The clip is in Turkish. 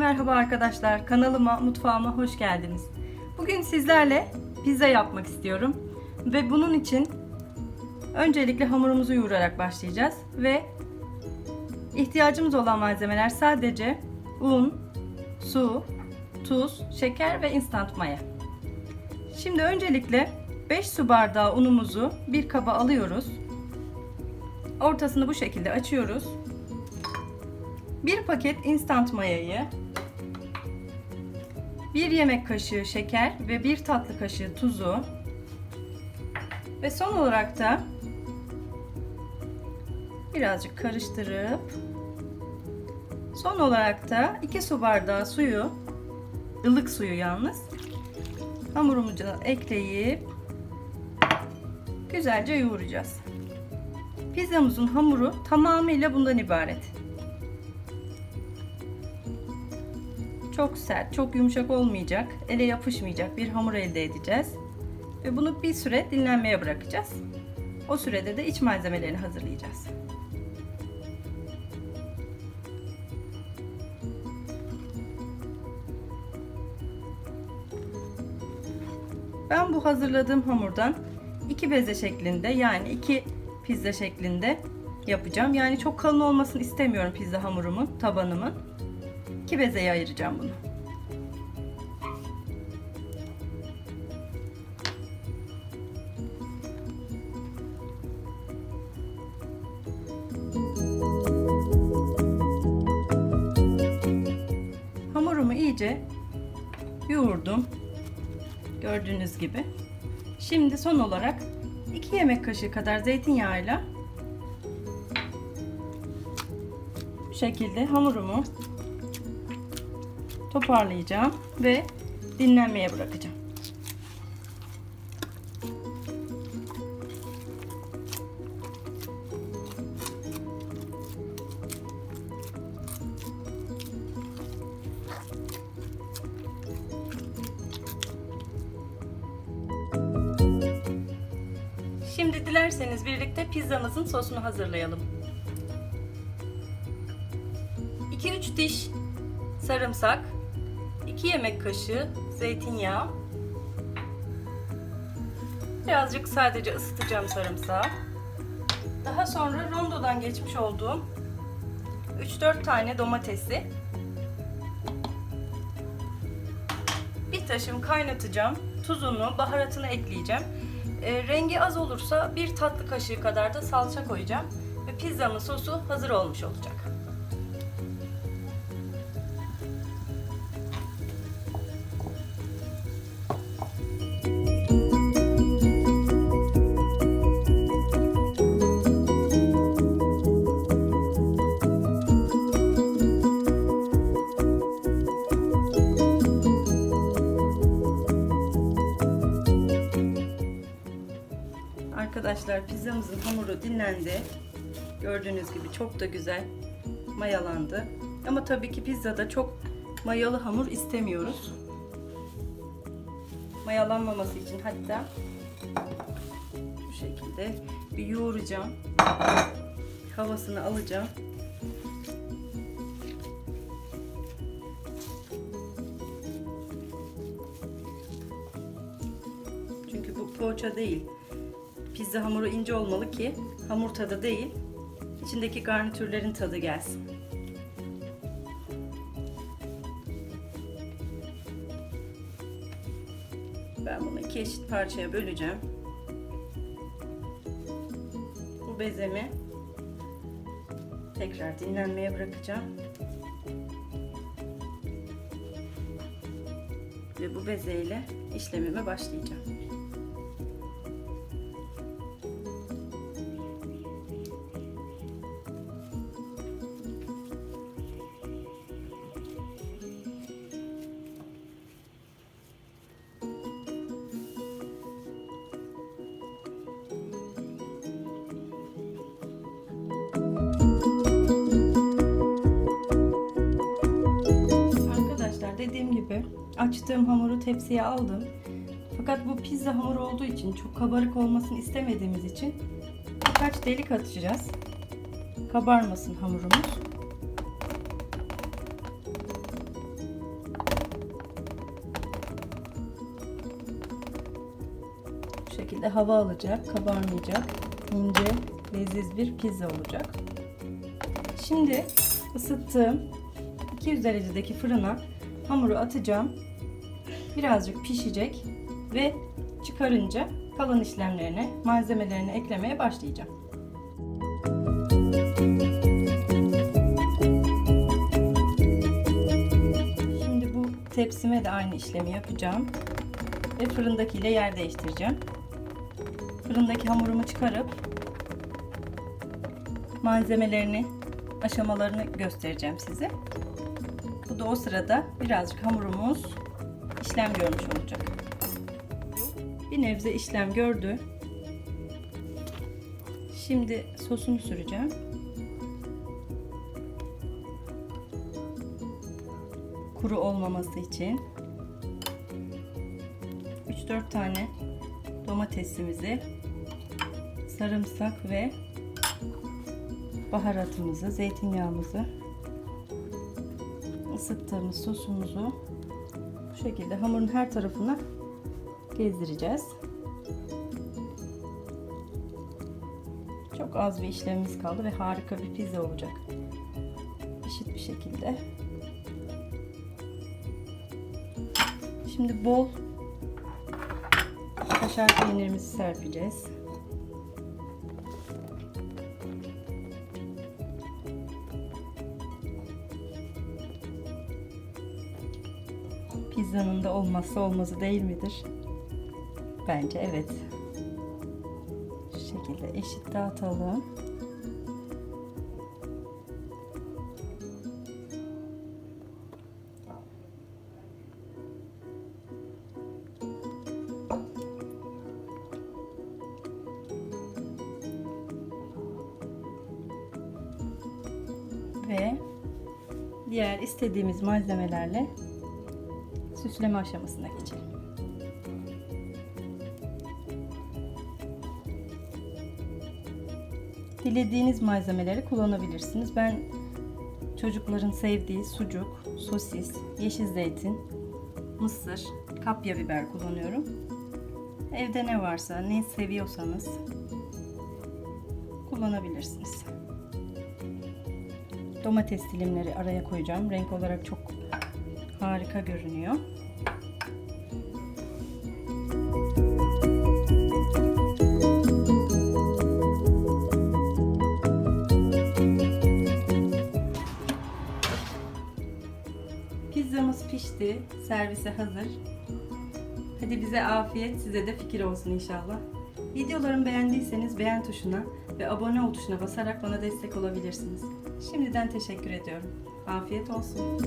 merhaba arkadaşlar. Kanalıma, mutfağıma hoş geldiniz. Bugün sizlerle pizza yapmak istiyorum. Ve bunun için öncelikle hamurumuzu yoğurarak başlayacağız. Ve ihtiyacımız olan malzemeler sadece un, su, tuz, şeker ve instant maya. Şimdi öncelikle 5 su bardağı unumuzu bir kaba alıyoruz. Ortasını bu şekilde açıyoruz. Bir paket instant mayayı, bir yemek kaşığı şeker ve bir tatlı kaşığı tuzu ve son olarak da birazcık karıştırıp son olarak da 2 su bardağı suyu, ılık suyu yalnız, hamurumuzu ekleyip güzelce yoğuracağız. Pizzamızın hamuru tamamıyla bundan ibaret. Çok sert, çok yumuşak olmayacak, ele yapışmayacak bir hamur elde edeceğiz. Ve bunu bir süre dinlenmeye bırakacağız. O sürede de iç malzemelerini hazırlayacağız. Ben bu hazırladığım hamurdan iki beze şeklinde yani iki pizza şeklinde yapacağım. Yani çok kalın olmasını istemiyorum pizza hamurumun, tabanımın. İki bezeye ayıracağım bunu. Hamurumu iyice yoğurdum. Gördüğünüz gibi. Şimdi son olarak 2 yemek kaşığı kadar zeytinyağıyla bu şekilde hamurumu toparlayacağım ve dinlenmeye bırakacağım. Şimdi dilerseniz birlikte pizzamızın sosunu hazırlayalım. 2-3 diş sarımsak, 2 yemek kaşığı zeytinyağı, birazcık sadece ısıtacağım sarımsağı. Daha sonra rondodan geçmiş olduğum 3-4 tane domatesi bir taşım kaynatacağım. Tuzunu, baharatını ekleyeceğim. E, rengi az olursa bir tatlı kaşığı kadar da salça koyacağım ve pizzamın sosu hazır olmuş olacak. Arkadaşlar pizzamızın hamuru dinlendi. Gördüğünüz gibi çok da güzel mayalandı. Ama tabii ki pizzada çok mayalı hamur istemiyoruz. Mayalanmaması için hatta bu şekilde bir yoğuracağım. Havasını alacağım. Çünkü bu poğaça değil. Pizza hamuru ince olmalı ki hamur tadı değil, içindeki garnitürlerin tadı gelsin. Ben bunu iki eşit parçaya böleceğim. Bu bezemi tekrar dinlenmeye bırakacağım. Ve bu bezeyle işlemime başlayacağım. çalıştığım hamuru tepsiye aldım. Fakat bu pizza hamuru olduğu için çok kabarık olmasını istemediğimiz için birkaç delik atacağız. Kabarmasın hamurumuz. Bu şekilde hava alacak, kabarmayacak. ince, leziz bir pizza olacak. Şimdi ısıttığım 200 derecedeki fırına hamuru atacağım. Birazcık pişecek ve çıkarınca kalan işlemlerine, malzemelerini eklemeye başlayacağım. Şimdi bu tepsime de aynı işlemi yapacağım ve fırındakiyle yer değiştireceğim. Fırındaki hamurumu çıkarıp malzemelerini, aşamalarını göstereceğim size. Bu da o sırada birazcık hamurumuz işlem görmüş olacak. Bir nebze işlem gördü. Şimdi sosunu süreceğim. Kuru olmaması için 3-4 tane domatesimizi sarımsak ve baharatımızı, zeytinyağımızı ısıttığımız sosumuzu bu şekilde hamurun her tarafına gezdireceğiz. Çok az bir işlemimiz kaldı ve harika bir pizza olacak. Eşit bir şekilde. Şimdi bol kaşar peynirimizi serpeceğiz. Pizzanın da olmazsa olmazı değil midir? Bence evet. Şu şekilde eşit dağıtalım. Ve diğer istediğimiz malzemelerle süsleme aşamasına geçelim. Dilediğiniz malzemeleri kullanabilirsiniz. Ben çocukların sevdiği sucuk, sosis, yeşil zeytin, mısır, kapya biber kullanıyorum. Evde ne varsa, ne seviyorsanız kullanabilirsiniz. Domates dilimleri araya koyacağım. Renk olarak çok harika görünüyor. Pizzamız pişti. Servise hazır. Hadi bize afiyet, size de fikir olsun inşallah. Videolarımı beğendiyseniz beğen tuşuna ve abone ol tuşuna basarak bana destek olabilirsiniz. Şimdiden teşekkür ediyorum. Afiyet olsun.